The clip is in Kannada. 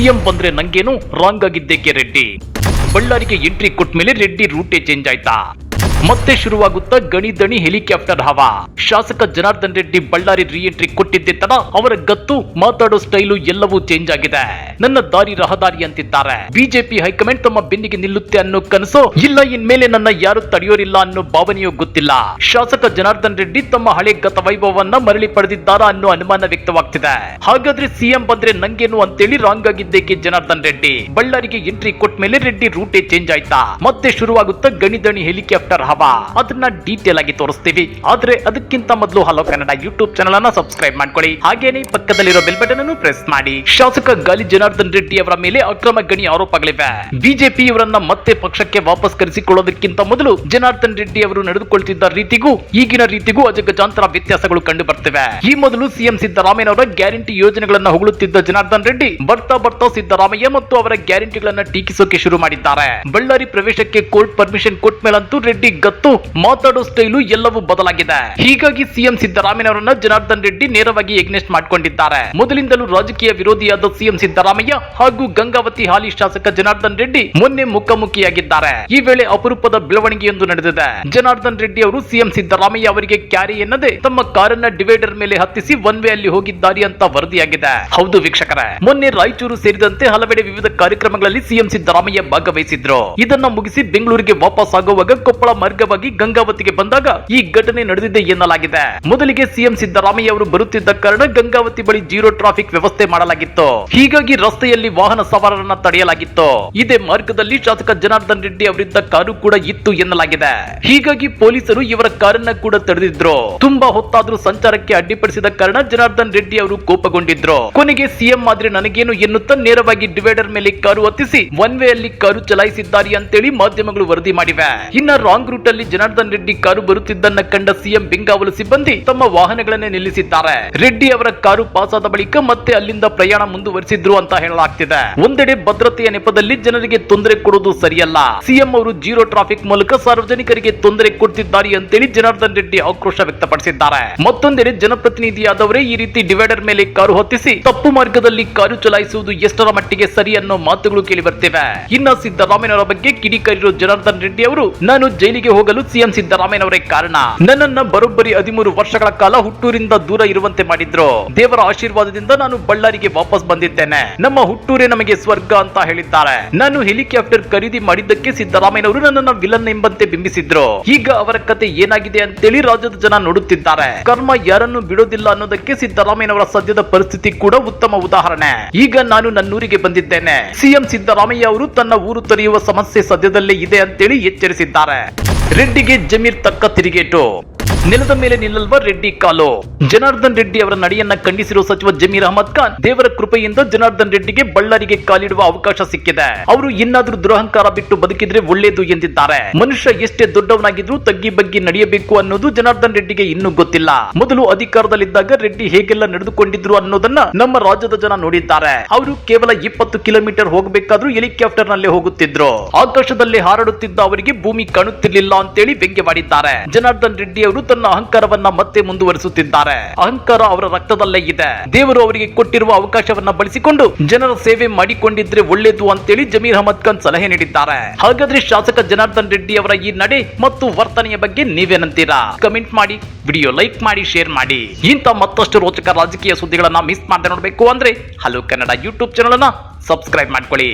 ಸಿಎಂ ಬಂದ್ರೆ ನಂಗೇನು ರಾಂಗ್ ಆಗಿದ್ದೇಕೆ ರೆಡ್ಡಿ? ಬಳ್ಳಾರಿಗೆ ಎಂಟ್ರಿ ಕೊಟ್ಟ ಮೇಲೆ ರೆಡ್ಡಿ ರೂಟೇ ಚೇಂಜ್ ಆಯ್ತಾ? ಮತ್ತೆ ಶುರುವಾಗುತ್ತಾ ಗಣಿದಣಿ ಹೆಲಿಕಾಪ್ಟರ್ ಹವಾ. ಶಾಸಕ ಜನಾರ್ದನ್ ರೆಡ್ಡಿ ಬಳ್ಳಾರಿ ರೀ ಎಂಟ್ರಿ ಕೊಟ್ಟಿದ್ದೆ ತಡ ಅವರ ಗತ್ತು, ಮಾತಾಡೋ ಸ್ಟೈಲು ಎಲ್ಲವೂ ಚೇಂಜ್ ಆಗಿದೆ. ನನ್ನ ದಾರಿ ರಹದಾರಿ ಅಂತಿದ್ದಾರೆ. ಬಿಜೆಪಿ ಹೈಕಮಾಂಡ್ ತಮ್ಮ ಬೆನ್ನಿಗೆ ನಿಲ್ಲುತ್ತೆ ಅನ್ನೋ ಕನಸು ಇಲ್ಲ, ಇನ್ಮೇಲೆ ನನ್ನ ಯಾರು ತಡೆಯೋರಿಲ್ಲ ಅನ್ನೋ ಭಾವನೆಯೂ ಗೊತ್ತಿಲ್ಲ. ಶಾಸಕ ಜನಾರ್ದನ್ ರೆಡ್ಡಿ ತಮ್ಮ ಹಳೆ ಗತ ವೈಭವವನ್ನ ಮರಳಿ ಪಡೆದಿದ್ದಾರ ಅನ್ನೋ ಅನುಮಾನ ವ್ಯಕ್ತವಾಗ್ತಿದೆ. ಹಾಗಾದ್ರೆ ಸಿಎಂ ಬಂದ್ರೆ ನಂಗೇನು ಅಂತೇಳಿ ರಾಂಗ್ ಆಗಿದ್ದೇಕೆ ಜನಾರ್ದನ್ ರೆಡ್ಡಿ? ಬಳ್ಳಾರಿಗೆ ಎಂಟ್ರಿ ಕೊಟ್ಟ ಮೇಲೆ ರೆಡ್ಡಿ ರೂಟೇ ಚೇಂಜ್ ಆಯ್ತಾ? ಮತ್ತೆ ಶುರುವಾಗುತ್ತಾ ಗಣಿದಣಿ ಹೆಲಿಕಾಪ್ಟರ್ ಹವಾ ಅದನ್ನ ಡೀಟೇಲ್ ಆಗಿ ತೋರಿಸ್ತೀವಿ. ಆದ್ರೆ ಅದಕ್ಕಿಂತ ಮೊದಲು ಹಲೋ ಕನ್ನಡ ಯೂಟ್ಯೂಬ್ ಚಾನಲ್ ಅನ್ನ ಸಬ್ಸ್ಕ್ರೈಬ್ ಮಾಡ್ಕೊಳ್ಳಿ. ಹಾಗೇನೆ ಪಕ್ಕದಲ್ಲಿರೋ ಬೆಲ್ ಬಟನ್ ಅನ್ನು ಪ್ರೆಸ್ ಮಾಡಿ. ಶಾಸಕ ಗಾಲಿ ಜನಾರ್ದನ್ ರೆಡ್ಡಿ ಅವರ ಮೇಲೆ ಅಕ್ರಮ ಗಣಿ ಆರೋಪಗಳಿವೆ. ಬಿಜೆಪಿ ಇವರನ್ನ ಮತ್ತೆ ಪಕ್ಷಕ್ಕೆ ವಾಪಸ್ ಕರೆಸಿಕೊಳ್ಳೋದಕ್ಕಿಂತ ಮೊದಲು ಜನಾರ್ದನ್ ರೆಡ್ಡಿ ಅವರು ನಡೆದುಕೊಳ್ತಿದ್ದ ರೀತಿಗೂ, ಈಗಿನ ರೀತಿಗೂ ಅಜಗಜಾಂತರ ವ್ಯತ್ಯಾಸಗಳು ಕಂಡು ಬರ್ತಿವೆ ಈ ಮೊದಲು ಸಿಎಂ ಸಿದ್ದರಾಮಯ್ಯನವರ ಗ್ಯಾರಂಟಿ ಯೋಜನೆಗಳನ್ನ ಹೊಗಳುತ್ತಿದ್ದ ಜನಾರ್ದನ್ ರೆಡ್ಡಿ, ಬರ್ತಾ ಬರ್ತಾ ಸಿದ್ದರಾಮಯ್ಯ ಮತ್ತು ಅವರ ಗ್ಯಾರಂಟಿಗಳನ್ನ ಟೀಕಿಸೋಕೆ ಶುರು ಮಾಡಿದ್ದಾರೆ. ಬಳ್ಳಾರಿ ಪ್ರವೇಶಕ್ಕೆ ಕೋರ್ಟ್ ಪರ್ಮಿಷನ್ ಕೊಟ್ಟ ಮೇಲಂತೂ ರೆಡ್ಡಿ ಗತ್ತು, ಮಾತಾಡೋ ಸ್ಟೈಲು ಎಲ್ಲವೂ ಬದಲಾಗಿದೆ. ಹೀಗಾಗಿ ಸಿಎಂ ಸಿದ್ದರಾಮಯ್ಯನವರನ್ನ ಜನಾರ್ದನ್ ರೆಡ್ಡಿ ನೇರವಾಗಿ ಎಗ್ನೆಸ್ಟ್ ಮಾಡ್ಕೊಂಡಿದ್ದಾರೆ. ಮೊದಲಿಂದಲೂ ರಾಜಕೀಯ ವಿರೋಧಿಯಾದ ಸಿಎಂ ಸಿದ್ದರಾಮಯ್ಯ ಹಾಗೂ ಗಂಗಾವತಿ ಹಾಲಿ ಶಾಸಕ ಜನಾರ್ದನ್ ರೆಡ್ಡಿ ಮೊನ್ನೆ ಮುಖಾಮುಖಿಯಾಗಿದ್ದಾರೆ. ಈ ವೇಳೆ ಅಪರೂಪದ ಬೆಳವಣಿಗೆಯೊಂದು ನಡೆದಿದೆ. ಜನಾರ್ದನ್ ರೆಡ್ಡಿ ಅವರು ಸಿಎಂ ಸಿದ್ದರಾಮಯ್ಯ ಅವರಿಗೆ ಕ್ಯಾರಿ ಎನ್ನದೆ ತಮ್ಮ ಕಾರನ್ನ ಡಿವೈಡರ್ ಮೇಲೆ ಹತ್ತಿಸಿ ಒನ್ ವೇ ಅಲ್ಲಿ ಹೋಗಿದ್ದಾರೆ ಅಂತ ವರದಿಯಾಗಿದೆ. ಹೌದು ವೀಕ್ಷಕರೇ, ಮೊನ್ನೆ ರಾಯಚೂರು ಸೇರಿದಂತೆ ಹಲವೆಡೆ ವಿವಿಧ ಕಾರ್ಯಕ್ರಮಗಳಲ್ಲಿ ಸಿಎಂ ಸಿದ್ದರಾಮಯ್ಯ ಭಾಗವಹಿಸಿದ್ರು. ಇದನ್ನ ಮುಗಿಸಿ ಬೆಂಗಳೂರಿಗೆ ವಾಪಸ್ ಆಗುವಾಗ ಕೊಪ್ಪಳ ಮಾರ್ಗವಾಗಿ ಗಂಗಾವತಿಗೆ ಬಂದಾಗ ಈ ಘಟನೆ ನಡೆದಿದೆ ಎನ್ನಲಾಗಿದೆ. ಮೊದಲಿಗೆ ಸಿಎಂ ಸಿದ್ದರಾಮಯ್ಯ ಅವರು ಬರುತ್ತಿದ್ದ ಕಾರಣ ಗಂಗಾವತಿ ಬಳಿ ಜೀರೋ ಟ್ರಾಫಿಕ್ ವ್ಯವಸ್ಥೆ ಮಾಡಲಾಗಿತ್ತು. ಹೀಗಾಗಿ ರಸ್ತೆಯಲ್ಲಿ ವಾಹನ ಸವಾರರನ್ನ ತಡೆಯಲಾಗಿತ್ತು. ಇದೇ ಮಾರ್ಗದಲ್ಲಿ ಶಾಸಕ ಜನಾರ್ದನ್ ರೆಡ್ಡಿ ಅವರಿದ್ದ ಕಾರು ಕೂಡ ಇತ್ತು ಎನ್ನಲಾಗಿದೆ. ಹೀಗಾಗಿ ಪೊಲೀಸರು ಇವರ ಕಾರನ್ನ ಕೂಡ ತಡೆದಿದ್ರು. ತುಂಬಾ ಹೊತ್ತಾದ್ರೂ ಸಂಚಾರಕ್ಕೆ ಅಡ್ಡಿಪಡಿಸಿದ ಕಾರಣ ಜನಾರ್ದನ್ ರೆಡ್ಡಿ ಅವರು ಕೋಪಗೊಂಡಿದ್ರು. ಕೊನೆಗೆ ಸಿಎಂ ಆದ್ರೆ ನನಗೇನು ಎನ್ನುತ್ತಾ ನೇರವಾಗಿ ಡಿವೈಡರ್ ಮೇಲೆ ಕಾರು ಹತ್ತಿಸಿ ಒನ್ ವೇ ಅಲ್ಲಿ ಕಾರು ಚಲಾಯಿಸಿದ್ದಾರೆ ಅಂತೇಳಿ ಮಾಧ್ಯಮಗಳು ವರದಿ ಮಾಡಿವೆ. ಇನ್ನ ರಾಂಗ್ ರೂಟ್ ಅಲ್ಲಿ ಜನಾರ್ದನ್ ರೆಡ್ಡಿ ಕಾರು ಬರುತ್ತಿದ್ದನ್ನ ಕಂಡ ಸಿಎಂ ಬೆಂಗಾವಲು ಸಿಬ್ಬಂದಿ ತಮ್ಮ ವಾಹನಗಳನ್ನೇ ನಿಲ್ಲಿಸಿದ್ದಾರೆ. ರೆಡ್ಡಿ ಅವರ ಕಾರು ಪಾಸ್ ಆದ ಬಳಿಕ ಮತ್ತೆ ಅಲ್ಲಿಂದ ಪ್ರಯಾಣ ಮುಂದುವರಿಸಿದ್ರು ಅಂತ ಹೇಳಲಾಗ್ತಿದೆ. ಒಂದೆಡೆ ಭದ್ರತೆಯ ನೆಪದಲ್ಲಿ ಜನರಿಗೆ ತೊಂದರೆ ಕೊಡುವುದು ಸರಿಯಲ್ಲ. ಸಿಎಂ ಅವರು ಜೀರೋ ಟ್ರಾಫಿಕ್ ಮೂಲಕ ಸಾರ್ವಜನಿಕರಿಗೆ ತೊಂದರೆ ಕೊಡ್ತಿದ್ದಾರೆ ಅಂತೇಳಿ ಜನಾರ್ದನ್ ರೆಡ್ಡಿ ಆಕ್ರೋಶ ವ್ಯಕ್ತಪಡಿಸಿದ್ದಾರೆ. ಮತ್ತೊಂದೆಡೆ ಜನಪ್ರತಿನಿಧಿಯಾದವರೇ ಈ ರೀತಿ ಡಿವೈಡರ್ ಮೇಲೆ ಕಾರು ಹೊತ್ತಿಸಿ ತಪ್ಪು ಮಾರ್ಗದಲ್ಲಿ ಕಾರು ಚಲಾಯಿಸುವುದು ಎಷ್ಟರ ಮಟ್ಟಿಗೆ ಸರಿ ಅನ್ನೋ ಮಾತುಗಳು ಕೇಳಿ ಬರ್ತಿವೆ. ಇನ್ನ ಸಿದ್ದರಾಮಯ್ಯನವರ ಬಗ್ಗೆ ಕಿಡಿಕಾರಿರೋ ಜನಾರ್ದನ್ ರೆಡ್ಡಿ ಅವರು, ನಾನು ಜೈಲಿಗೆ ಹೋಗಲು ಸಿಎಂ ಸಿದ್ದರಾಮಯ್ಯನವರೇ ಕಾರಣ. ನನ್ನನ್ನ ಬರೋಬ್ಬರಿ ಹದಿಮೂರು ವರ್ಷಗಳ ಕಾಲ ಹುಟ್ಟೂರಿಂದ ದೂರ ಇರುವಂತೆ ಮಾಡಿದ್ರು. ದೇವರ ಆಶೀರ್ವಾದದಿಂದ ನಾನು ಬಳ್ಳಾರಿಗೆ ವಾಪಸ್ ಬಂದಿದ್ದೇನೆ. ನಮ್ಮ ಹುಟ್ಟೂರೇ ನಮಗೆ ಸ್ವರ್ಗ ಅಂತ ಹೇಳಿದ್ದಾರೆ. ನಾನು ಹೆಲಿಕಾಪ್ಟರ್ ಖರೀದಿ ಮಾಡಿದ್ದಕ್ಕೆ ಸಿದ್ದರಾಮಯ್ಯನವರು ನನ್ನನ್ನ ವಿಲನ್ ಎಂಬಂತೆ ಬಿಂಬಿಸಿದ್ರು. ಈಗ ಅವರ ಕತೆ ಏನಾಗಿದೆ ಅಂತೇಳಿ ರಾಜ್ಯದ ಜನ ನೋಡುತ್ತಿದ್ದಾರೆ. ಕರ್ಮ ಯಾರನ್ನು ಬಿಡೋದಿಲ್ಲ ಅನ್ನೋದಕ್ಕೆ ಸಿದ್ದರಾಮಯ್ಯನವರ ಸದ್ಯದ ಪರಿಸ್ಥಿತಿ ಕೂಡ ಉತ್ತಮ ಉದಾಹರಣೆ. ಈಗ ನಾನು ನನ್ನೂರಿಗೆ ಬಂದಿದ್ದೇನೆ. ಸಿಎಂ ಸಿದ್ದರಾಮಯ್ಯ ಅವರು ತನ್ನ ಊರು ತೊರೆಯುವ ಸಮಸ್ಯೆ ಸದ್ಯದಲ್ಲೇ ಇದೆ ಅಂತೇಳಿ ಎಚ್ಚರಿಸಿದ್ದಾರೆ. ರೆಡ್ಡಿಗೆ ಜಮೀರ್ ತಕ್ಕ ತಿರುಗೇಟು. ನೆಲದ ಮೇಲೆ ನಿಲ್ಲಲ್ವ ರೆಡ್ಡಿ ಕಾಲು? ಜನಾರ್ದನ್ ರೆಡ್ಡಿ ಅವರ ನಡೆಯನ್ನ ಖಂಡಿಸಿರುವ ಸಚಿವ ಜಮೀರ್ ಅಹಮದ್ ಖಾನ್ ದೇವರ ಕೃಪೆಯಿಂದ ಜನಾರ್ದನ್ ರೆಡ್ಡಿಗೆ ಬಳ್ಳಾರಿಗೆ ಕಾಲಿಡುವ ಅವಕಾಶ ಸಿಕ್ಕಿದೆ. ಅವರು ಇನ್ನಾದ್ರೂ ದುರಹಂಕಾರ ಬಿಟ್ಟು ಬದುಕಿದ್ರೆ ಒಳ್ಳೇದು ಎಂದಿದ್ದಾರೆ. ಮನುಷ್ಯ ಎಷ್ಟೇ ದೊಡ್ಡವನಾಗಿದ್ರೂ ತಗ್ಗಿ ಬಗ್ಗಿ ನಡೆಯಬೇಕು ಅನ್ನೋದು ಜನಾರ್ದನ್ ರೆಡ್ಡಿಗೆ ಇನ್ನೂ ಗೊತ್ತಿಲ್ಲ. ಮೊದಲು ಅಧಿಕಾರದಲ್ಲಿದ್ದಾಗ ರೆಡ್ಡಿ ಹೇಗೆಲ್ಲ ನಡೆದುಕೊಂಡಿದ್ರು ಅನ್ನೋದನ್ನ ನಮ್ಮ ರಾಜ್ಯದ ಜನ ನೋಡಿದ್ದಾರೆ. ಅವರು ಕೇವಲ ಇಪ್ಪತ್ತು ಕಿಲೋಮೀಟರ್ ಹೋಗಬೇಕಾದ್ರೂ ಹೆಲಿಕಾಪ್ಟರ್ನಲ್ಲಿ ಹೋಗುತ್ತಿದ್ರು. ಆಕಾಶದಲ್ಲಿ ಹಾರಾಡುತ್ತಿದ್ದ ಅವರಿಗೆ ಭೂಮಿ ಕಾಣುತ್ತಿರಲಿಲ್ಲ ಅಂತೇಳಿ ವ್ಯಂಗ್ಯವಾಡಿದ್ದಾರೆ. ಜನಾರ್ದನ್ ರೆಡ್ಡಿ ಅವರು ತನ್ನ ಅಹಂಕಾರವನ್ನ ಮತ್ತೆ ಮುಂದುವರಿಸುತ್ತಿದ್ದಾರೆ. ಅಹಂಕಾರ ಅವರ ರಕ್ತದಲ್ಲೇ ಇದೆ. ದೇವರು ಅವರಿಗೆ ಕೊಟ್ಟಿರುವ ಅವಕಾಶವನ್ನ ಬಳಸಿಕೊಂಡು ಜನರ ಸೇವೆ ಮಾಡಿಕೊಂಡಿದ್ರೆ ಒಳ್ಳೇದು ಅಂತೇಳಿ ಜಮೀರ್ ಅಹಮದ್ ಖಾನ್ ಸಲಹೆ ನೀಡಿದ್ದಾರೆ. ಹಾಗಾದ್ರೆ ಶಾಸಕ ಜನಾರ್ದನ್ ರೆಡ್ಡಿ ಅವರ ಈ ನಡೆ ಮತ್ತು ವರ್ತನೆಯ ಬಗ್ಗೆ ನೀವೇನಂತೀರಾ? ಕಮೆಂಟ್ ಮಾಡಿ, ವಿಡಿಯೋ ಲೈಕ್ ಮಾಡಿ, ಶೇರ್ ಮಾಡಿ. ಇಂಥ ಮತ್ತಷ್ಟು ರೋಚಕ ರಾಜಕೀಯ ಸುದ್ದಿಗಳನ್ನ ಮಿಸ್ ಮಾಡದೆ ನೋಡಬೇಕು ಅಂದ್ರೆ ಹಲೋ ಕನ್ನಡ ಯೂಟ್ಯೂಬ್ ಚಾನಲ್ ಅನ್ನ ಸಬ್ಸ್ಕ್ರೈಬ್ ಮಾಡ್ಕೊಳ್ಳಿ.